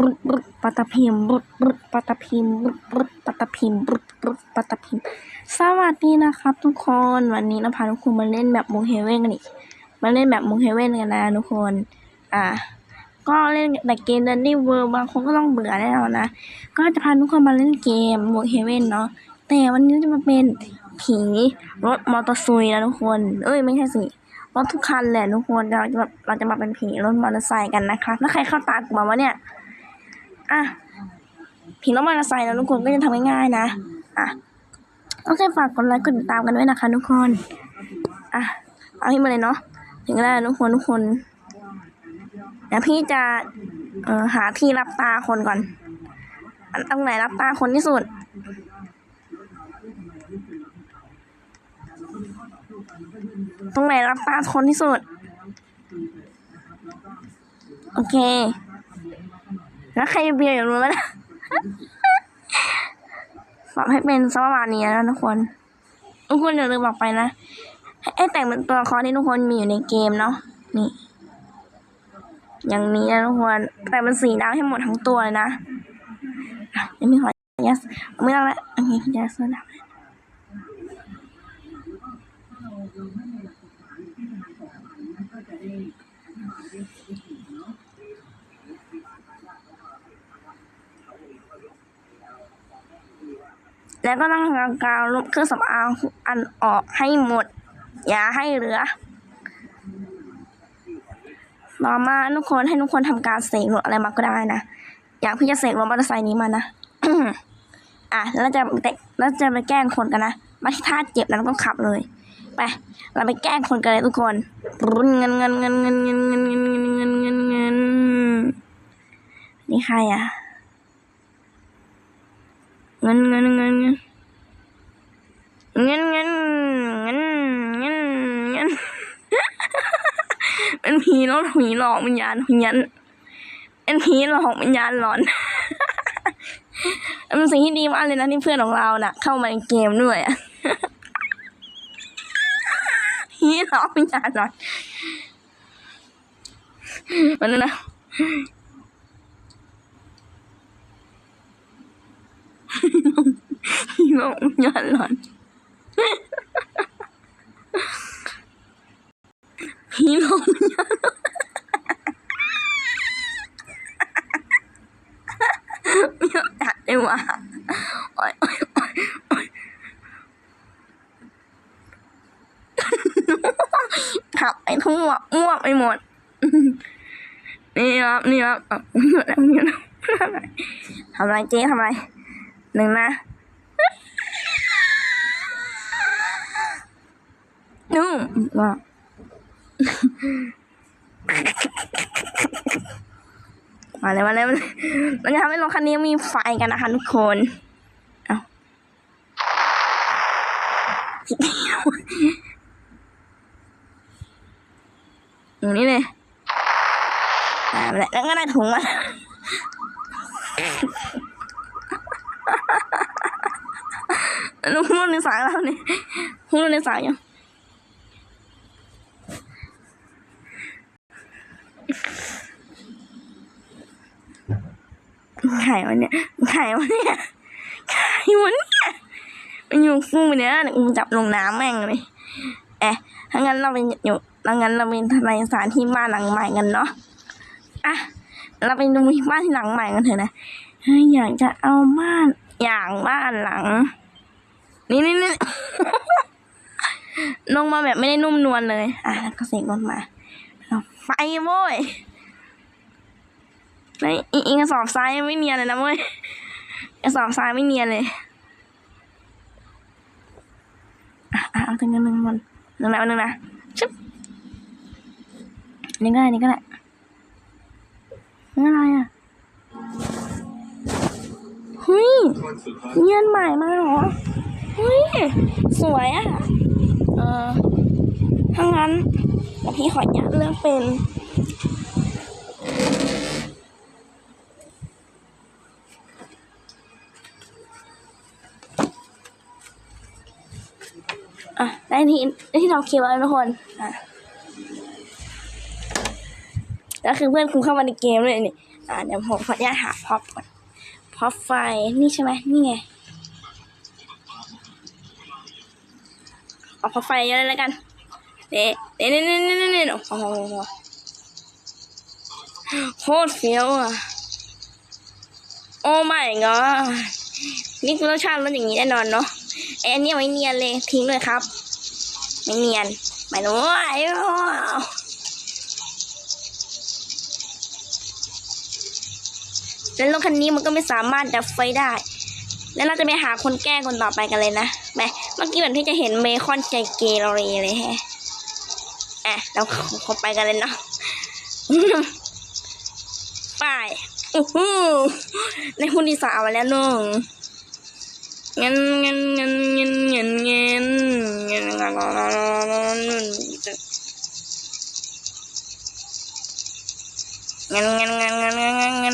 รุดรุดปัตตพิมรุดรุดปัตตพิมรุดรุดปัตตพิมรุดรุดปัตตพิมสวัสดีนะครับทุกคนวันนี้เราพาทุกคนมาเล่นแบบมูเฮเว่นกันอีกมาเล่นแบบมูเฮเว่นกันนะทุกคน อ่า ก็เล่นแต่เกมดันดี้เวิร์บางคนก็ต้องเบื่อแน่นอนนะก็จะพาทุกคนมาเล่นเกมมูเฮเว่นเนาะแต่วันนี้จะมาเป็นผีรถมอเตอร์ไซค์นะทุกคน เอ้ยไม่ใช่สิรถทุกคันแหละทุกคนเราจะแบบเราจะมาเป็นผีรถมอเตอร์ไซค์กันนะคะถ้าใครเข้าตากูมาวะเนี่ย อะผีรถมอเตอร์ไซค์นะทุกคนก็จะทำง่ายๆนะ อะโอเคฝากกดไลค์กดติดตามกันด้วยนะคะ ทุกคน อะ เอาให้มาเลยเนาะ ถึงแล้วทุกคนทุกคนเดี๋ยวพี่จะ เอ่อ หาที่รับตาคนก่อน อันตรงไหนรับตาคนที่สุด ตรงไหนรับตาคนที่สุด โอเค แล้วใครเบียร์อย่างรู้แล้วนะปรับให้เป็นสักประมาณนี้นะทุกคนทุกคนอย่าลืมบอกไปนะให้ให้แต่งเป็นตัวละครที่ทุกคนมีอยู่ในเกมเนาะนี่ อย่างนี้นะทุกคนแต่มันสีดำให้หมดทั้งตัวเลยนะอะยังไม่ขอยัสไม่ต้องแล้วอันนี้ยัสเสื้อด แล้วก็ต้องทำการลบเครื่องสำอางอันออกให้หมด อย่าให้เหลือ ต่อมาทุกคนให้ทุกคนทำการเสกรถอะไรมาก็ได้นะ อยากพี่จะเสกรถมอเตอร์ไซค์นี้มานะ อะแล้วจะไปแล้วจะไปแกล้งคนกันนะ มาที่ท่าเจ็บแล้วก็ขับเลย ไป เราไปแกล้งคนกันเลยทุกคนรุนเงินเงินเงินเงินเงินเงินเงินเงินเงินเงินเงินนี่ใครอะ เงินเงินเงินเงินเงินเงินเงินเงินเงินเป็นผีรถผีหลอกวิญญาณวิญญาณเป็นผีหลอกวิญญาณหลอนเป็นสิ่งที่ดีมากเลยนะที่เพื่อนของเราน่ะ เข้ามาในเกมด้วยผีหลอกวิญญาณหลอนมันนนะ ผีหลอกวิญญาหลอนผีหลอกวิญญาหลอนไม่ยากจัดเลยว่ะโอ๊ยโอ๊ยโอ๊ยโอ๊ยขับไปทั่วมั่วไปหมด นี่ครับนี่ครับอะหมดแล้วหมดแล้วทำอะไรเจ๊ทำอะไร หนึ่งนะนู่นว่ามาเลยมาเลยมาเลยเราจะทำให้รถคันนี้มีไฟกันนะคะทุกคนเอาอย่างนี้เลยอ่ามาเลยแล้วก็ได้ถุงมา ลูกรุ่นในสายแล้วนี่รุ่นในสายยังไข่วันเนี่ยไข่วันเนี่ยไข่วันเนี่ยมันอยู่ฟูไปเนี่ยเดี๋ยวกูจับลงน้ำแม่งเลยเอ๊ะถ้างั้นเราไปอยู่ถ้างั้นเราไปทำลายสานที่บ้านหลังใหม่กันเนาะอะเราไปดูบ้านที่หลังใหม่กันเถอะนะ อยากจะเอาบ้านอย่างบ้านหลัง นี่นี่นี่ ลงมาแบบไม่ได้นุ่มนวลเลย อะแล้วก็เสกรถมาเอาไฟโว้ยไอ้อีอีกระสอบทรายไม่เนียนเลยนะเว้ยกระสอบทรายไม่เนียนเลยอะอะเอาถึงกันหนึ่งมันหนึ่งนะหนึ่งนะชุบนี่ก็ได้อันนี่ก็ได้ เงื่อนใหม่มากเหรอเฮ้ยสวยอะ เออถ้างั้นพี่ขอยัดเรื่องเป็นอะได้ที่ได้ที่เราเคลียร์แล้วทุกคนอะแล้วคือเพื่อนคุณเข้ามาในเกมเลยนี่อะเดี๋ยวผมขออนุญาตหาพ็อก่อน พอไฟนี่ใช่ไหมนี่ไงเอาพอไฟเยอะเลยแล้วกันเด็เด็เด็เดเด็ดโอ้โหโคตรเฟี้ยวอะโอ้ไม่ก็นี่คือรสชาติมันอย่างนี้แน่นอนเนาะไออันนี้ไม่เนียนเลยทิ้งเลยครับ ไม่เนียนไม่รู้อ้าว แล้วรถคันนี้มันก็ไม่สามารถดับไฟได้ แล้วเราจะไปหาคนแก้คนต่อไปกันเลยนะไปเมื่อกี้เหมือนที่จะเห็นเมคอนใจเกเรเลยแฮะอะเราเข้าไปกันเลยเนาะไปโอ้โหในหุ่นดีสาวแล้วน้องเงินเงินเงินเงินเงินเงินเงินเงินเงินเงินเงินเงินเงินเงินเงิน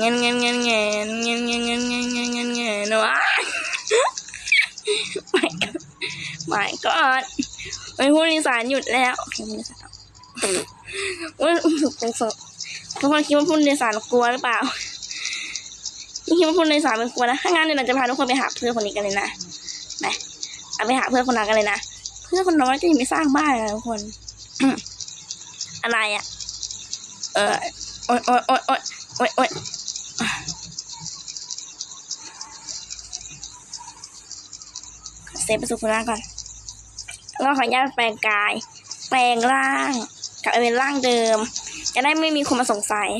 เงินเงินเงินเงินเงินเงินเงินเงินเงินเงี้ยงินว้ยไม่ก็ไม่ก็ไม่พูดอีสานหยุดแล้วโอเคพูดอีสานว่าเป็สดทุกคนคิดว่าพูดในสารกลัวหรือเปล่าคิดว่าพูดในสารเป็นกลัวนะถ้างั้นเดี๋ยวจะพาทุกคนไปหาเพื่อนคนนี้กันเลยนะไปเอาไปหาเพื่อนคนนั้นกันเลยนะเพื่อนคนน้อยจะยังไม่สร้างบ้านเลยทุกคนอะไรอะ เออโอ๊ยโอ๊ยโอ๊ยโอ๊ยโอ๊ย ฟประตูคนล่างก่อนแล้วขออนุญาตแปลงกาย แปลงร่างกลับไปเป็นร่างเดิม จะได้ไม่มีคนมาสงสัย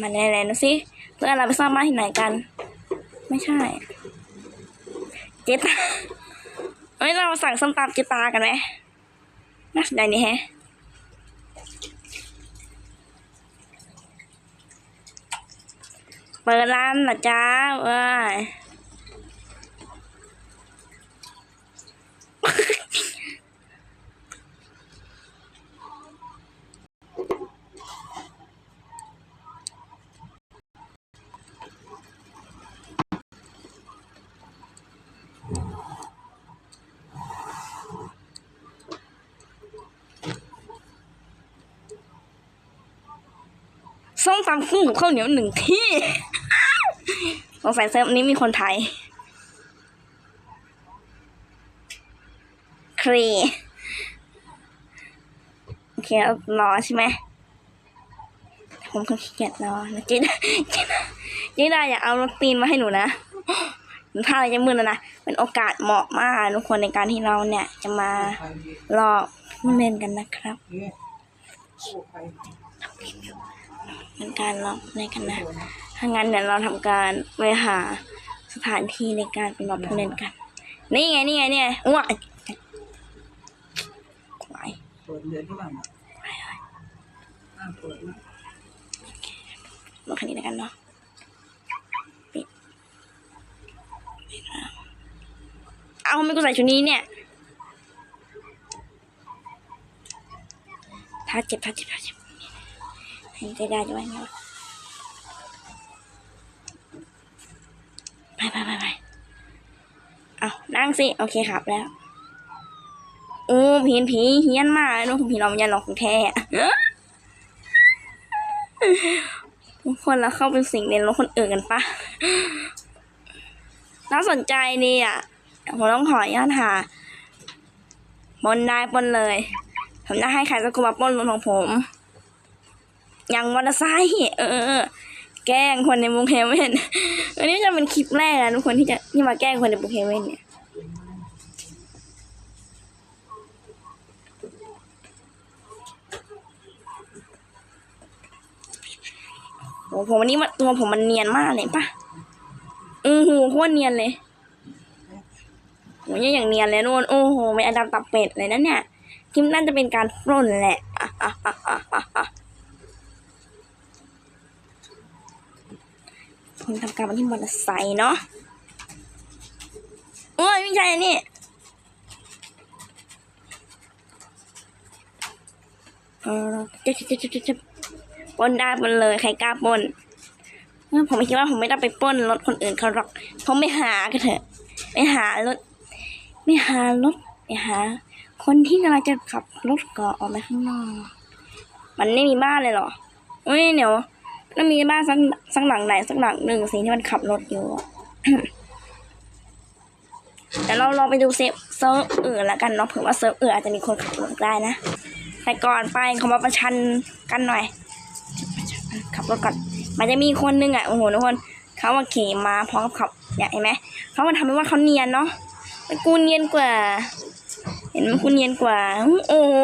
มาไหนๆดูสิเพื่อนเราไปสร้างบ้านที่ไหนกัน ไม่ใช่ เจตาเฮ้ยเราสั่งส้มตำเจตากันไหมน่าสนใจนี่แฮะ เปิดร้านนะจ้าเว้ย ส้ม ตำคู่กับข้าวเหนียวหนึ่งที่สงสัยเซิร์ฟนี้มีคนไทยครีโอเครอใช่ไหมผมก็ขี้เกียจรอนะจินจินจินดาอยากเอารถตีนมาให้หนูนะหนูท่าอะไรจะมืดแล้วนะ เป็นโอกาสเหมาะมากทุกคนในการที่เราเนี่ยจะมาลอกเล่นกันนะครับ เป็นการล็อกในกันนะ ถ้างั้นเดี๋ยวเราทำการไปหาสถานที่ในการเป็นล็อกผู้เล่นกัน นี่ไงนี่ไงนี่ไงอ้วกไหวเปิดเดือนที่บ้านอะอ่เปิดนะลงคันนี้แล้วกันเนาะปิดเอาไม่กูใส่ชุดนี้เนี่ยถ้าเจ็บถ้าเจ็บถ้าเจ็บ ให้ใจได้จะไว้ไงวะไปไปไปไปเอานั่งสิ โอเคครับแล้วโอ้ผีผีเฮี้ยนมากน้องผีเรามันยันหลอกของแท้ทุกคนแล้วเข้าเป็นสิ่งในรถคนอื่นกันปะน่าสนใจดีอะผมต้องขออนุญาตหาปนได้ปนเลย ผมจะให้ใครสักคนมาปล้นรถของผม ยังมอเตอร์ไซค์เออ แกล้งคนในบุงเฮเว่นอันนี้จะเป็นคลิปแรกนะทุกคนที่จะที่มาแกล้งคนในบุงเฮเว่นเนี่ยโอ้ผมวันนี้มันตัวผมมันเนียนมากเลยปะอือหูโคตรเนียนเลยโอ้ยอย่างเนียนเลยนู่นโอ้โหไม่อดัมตับเป็ดเลยนะเนี่ยคลิปน่าจะเป็นการปล้นแหละอะอะอะอะอะอะ ผมทำการมาที่มอเตอร์ไซค์เนาะโอ้ยไม่ใช่อันนี่เออจ๊บเจ๊บเจ๊บเจ๊บเจ๊บปล้นได้ปนเลยใครกล้าป้นเออผมไม่คิดว่าผมไม่ต้ไปปล้นรถคนอื่นเขาหรอกเขาไม่หากันเถอะไปหารถไปหารถไปหา คนที่กำลังจะขับรถก่อออกไปข้างนอก มันไม่มีบ้านเลยเหรอเฮ้ยเดี๋ยว ต้องมีบ้านสักสักหลังไหนสักหลังหนึ่งสิที่มันขับรถอยู่อะเดี๋ยวเราลองไปดูเซฟเซิร์ฟอื่นละกันเนาะเผื่อว่าเซิร์ฟอื่นอาจจะมีคนขับรถได้นะแต่ก่อนไปเขามาประชันกันหน่อย ขับรถก่อน มันจะมีคนนึงอะโอ้โหทุกคนเขามาขี่มาพร้อมกับขับเนี่ยเห็นไหมเขามาทำให้ว่าเขาเนียนเนาะแต่กูเนียนกว่า เห็นไหมกูเนียนกว่า โอ้โห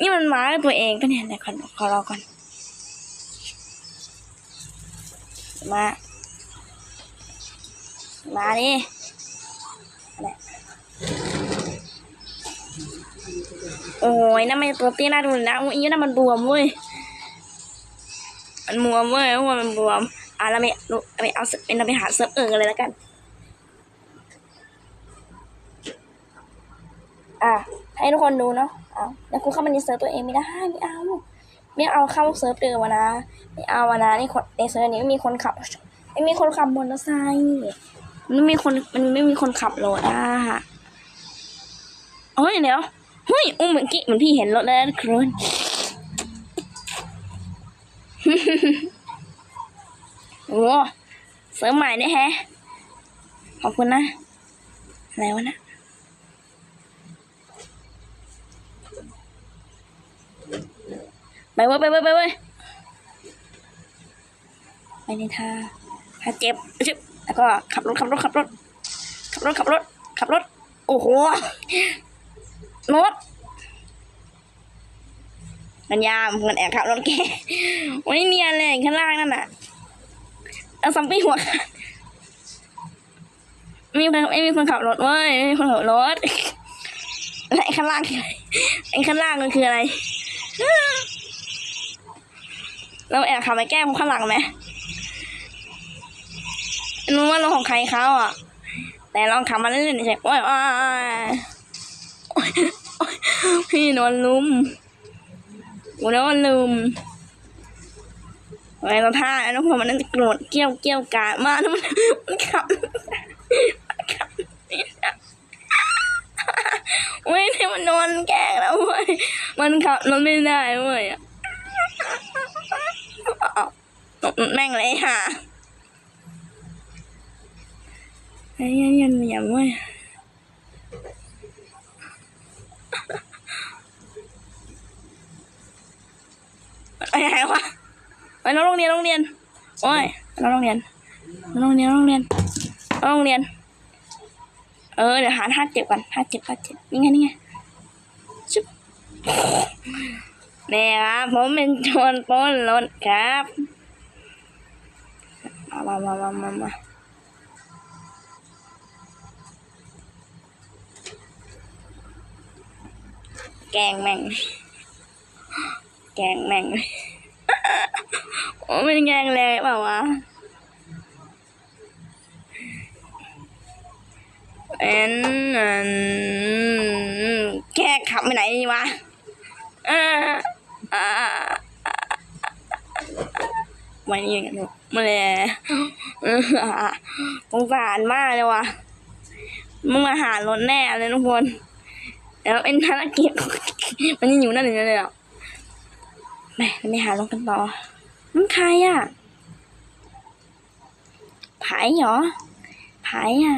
นี่มันม้าตัวเองก็เนี่ยเดี๋ยวขอขอรอก่อน มา มาดิอะไรโอ้ยนั่นมันตัวเตี้ยน่าดูนะอุ้ยนั่นมันบวมเว้ย มันบวมเว้ยว่ามันบวมอะเราไปดูไปเอาเป็นเราไปหาเซิร์ฟเอิงกันเลยแล้วกัน อะให้ทุกคนดูเนาะเอาแล้วกูเข้ามาในเซิร์ฟตัวเองไม่ได้ไม่เอา ไม่เอาเข้าเซิร์ฟเดิมอะนะไม่เอาอะนะนี่คนในเซิร์ฟนี้ไม่มีคนขับไม่มีคนขับมอเตอร์ไซค์มันไม่มีคนมันไม่มีคนขับรถอะเฮ้ยเดี๋ยวเฮ้ยอุ้มเหมือนกี้เหมือนพี่เห็นรถแล้วนะคุณโอ้เสริมใหม่ได้แฮะ ขอบคุณนะ อะไรวะนะ ไปเว้ยไปเว้ยไปเว้ยไปในท่าถ้าเจ็บชิบแล้วก็ขับรถขับรถขับรถขับรถขับรถขับรถ โอ้โหรถกันยามเงินแอบขับรถแกวันนี้เนียนเลยข้างล่างนั่นน่ะเอาซัมปี้หัวไม่มีคนไม่มีคนขับรถเว้ยไม่มีคนขับรถไอ้ข้างล่างคืออะไรไอ้ข้างล่างมันคืออะไร เราแอบขับไปแกล้งคนข้างหลังไหมรู้ว่ารถของใครเขาอะ แต่ลองขับมาเล่นๆเฉยๆโอ้ยโอ้ยโอ้ยพี่โดนลุมกูโดนลุมอะไรก็ท่าแล้วพอมันจะโกรธเกี้ยวเกี้ยวกาดมากแล้วมันมันขับมันขับเว้ยมันโดนแกล้งแล้วเว้ยมันขับรถไม่ได้เว้ยอะเอา แม่งเลยค่ะไอ้ยันยันยันเว้ยไปไหนวะไปโรงเรียนโรงเรียนโอ้ยน้องโรงเรียนโรงเรียนโรงเรียนโรงเรียน เออเดี๋ยวหาท่าเจ็บก่อนท่าเจ็บท่าเจ็บนี่ไงนี่ไงชุบนี่ครับผมเป็นโจรปล้นรถครับ มามามามามาแกงแม่ง แกงแม่ง โอ้เป็นแกงแรงเปล่าวะเอ็นอันแกขับไปไหนวะอ่าอ่า วันนี้อย่างนี้มาเลยเออสงสารมากเลยวะมึงมาหารถแน่เลยทุกคนแล้วเป็นภารกิจมันยังอยู่นั่นอยู่เลยอะแม่ไม่หาลงกันต่อมันใครอะผายเหรอผายอะ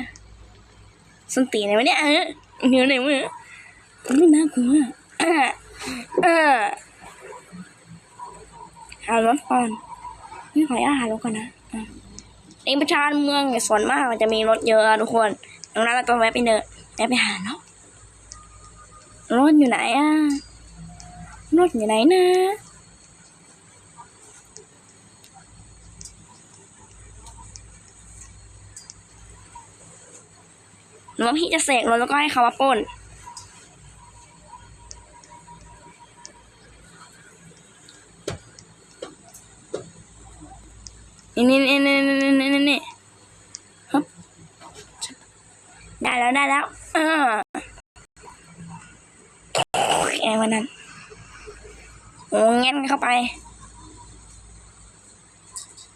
สนตีไหนวะเนี่ยเออเดี๋ยวไหนวะมันไม่น่ากลัวเออเออหารถก่อน ไม่ขออาหารถก่อนนะอะในประชานเมืองเนี่ยส่วนมากมันจะมีรถเยอะทุกคนดังนั้นเราต้องแวะไปเดินแวะไปหาเนาะรถอยู่ไหนอะรถอยู่ไหนนะหรือว่าพี่จะเสกรถแล้วก็ให้เขามาปล้น นี่นี่นี่นี่นี่นี่นี่ได้แล้วได้แล้วเออไอ้วันนั้นโอ้เงี้ยเข้าไป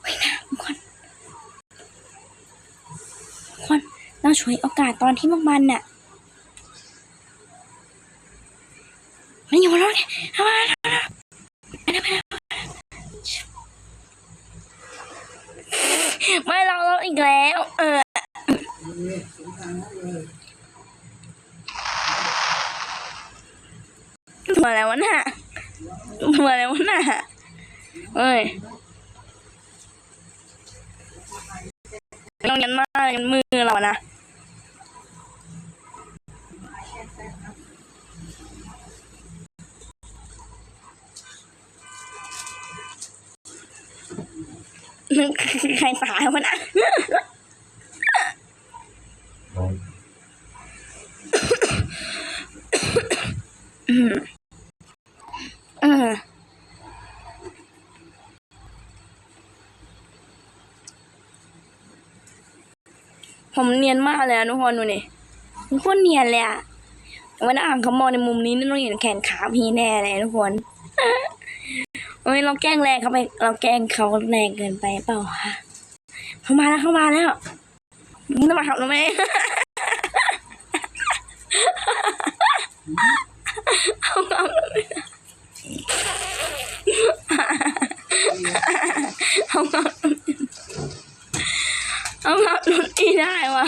ไว้นะทุกนทุกคนเราฉวยโอกาสตอนที่มักมันเนี่ย มาแล้ววะน่ะมาแล้ววะน่ะเอ้ยต้องยันมากยันมือเรานะใครตายวะนะ เออ ผมเนียนมากเลยอะทุกคนดูนี่มันโคตรเนียนเลยอะวันอ่านเขามองในมุมนี้นี่ต้องเห็นแขนขาพี่แน่เลยทุกคนโอ้ยเราแกล้งแรงเขาไป เราแกล้งเขาแรงเกินไปเปล่าคะเขามาแล้วเขามาแล้วมึงต้องมาขับรถไมเอาเอา เอาเอาเอาเอารถอีได้วะ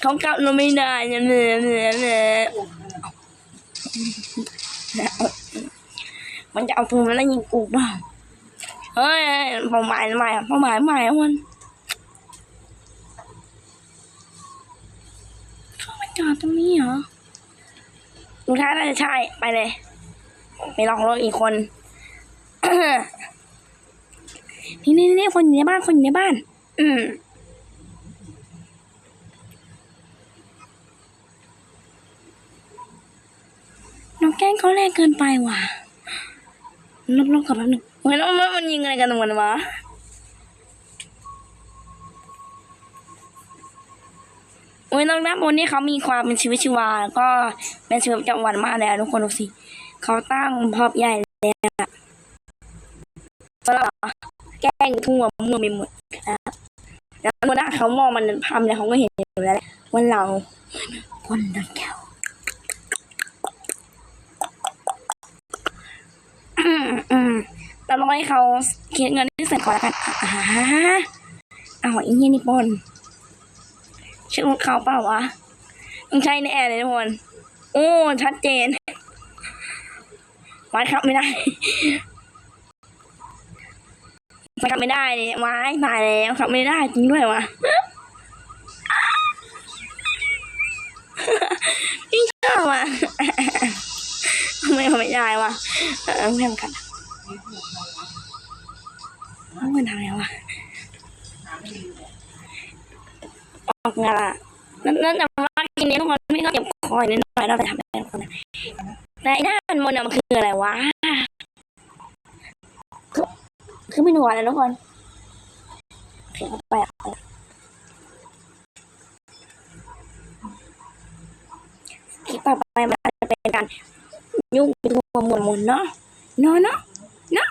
เขากลับรถไม่ได้เนี่ยเนี่ยเนี่ยเนี่ยมันจะเอาปืนมาแล้วยิงกูเปล่าเฮ้ยเป้าหมายใหม่เป้าหมายใหม่วันเข้ามาจอดตรงนี้เหรอดูท่าน่าจะใช่ ไปเลย ไปลองรถอีกคนนี่นี่นี่คนอยู่ในบ้านคนอยู่ในบ้าน อืมน้องแกล้งเขาแรงเกินไปว่ะลบลบกับแป๊บนึงเฮ้ยแล้วมันยิงอะไรกันตรงนั้นวะโอ้ยน้องด้านบนนี่เขามีความเป็นชีวิตชีวา ก็เป็นชีวิตประจำวันมากเลยทุกคนดูสิ เขาตั้งพอบใหญ่เลยอะสำหรับแกล้งทั่วเมืองไปหมดครับแล้วเมื่อหน้าเขามองมันภาพเนี่ยเขาก็เห็นอยู่แล้วแหละว่าเราคนดังแก้วอืมอืมแต่ร้อยเขาคิดเงินที่เสร็จก่อนแล้วกันอ่าเอาอีเหี้ยนี่ปนชื่อของเขาเปล่าวะต้องใช่แน่เลยทุกคน โอ้ ชัดเจน ไม้ขับไม่ได้ไม้ขับไม่ได้เนี่ยไม้ตาแล้วขับไม่ได้จริงด้วยวะพี่ชอบอะไมขับไม่ได้วะเออเพื่อนกันเอาเงินทำไงวะออกงานละนั่นนั่นแต่ว่ากินเนี้ยทุกคนไม่ก็เก็บคอยนิดหน่อยเราแต่ทำเป็นคนนะ แต่ไอ้ด้านบนน่ะมันคืออะไรวะคือคือไม่หนวดเลยทุกคนเสียงไปอะคลิปต่อไปมันอาจะเป็นการยุ่งไปทั่วหมุนหมุนเนาะเนาะเนาะเนาะ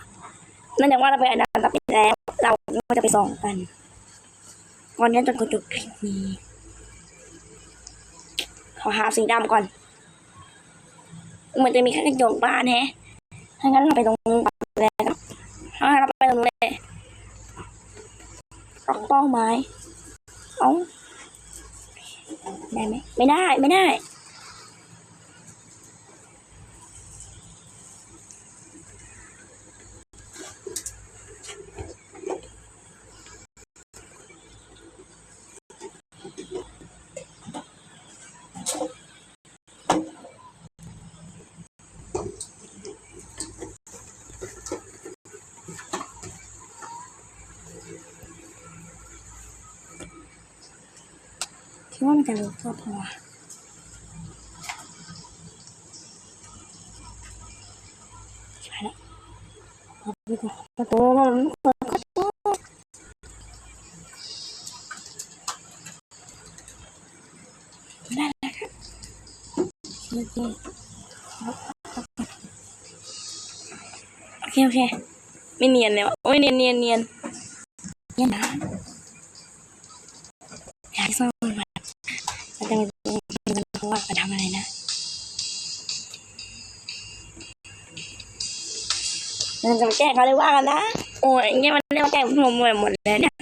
นั่นจากว่าเราไปอันนั้นต่อไปแล้ว เราก็จะไปส่องกันก่อนนี้จนกระจบคลิปนี้ขอหาสีดำก่อน มือนจะมีแค่กระจกบ้านแฮะถ้างั้นเราไปตรงนู้นก่อนเลยครับถ้างั้นเราไปตรงนู้นเลยเอกเป้าไม้ เอาได้ไหมไม่ได้ ไม่ได้ คิดว่ามันจะรู้ตัวพอใช่แล้วเอาไปก่อนประตูมันเปิดประตูได้แล้วค่ะโอเคโอเคโอเคไม่เนียนเลยวะโอ้ยเนียนเนียนเนียนเนี่ยนะอยากซ่อนมันมันจะ มันเขาทำอะไรนะมันจะมาแกล้งเขาเลยว่ากันนะ โอ้ยเงี้ยมันเรียกว่าแกล้งผมหมดเลยเนี่ย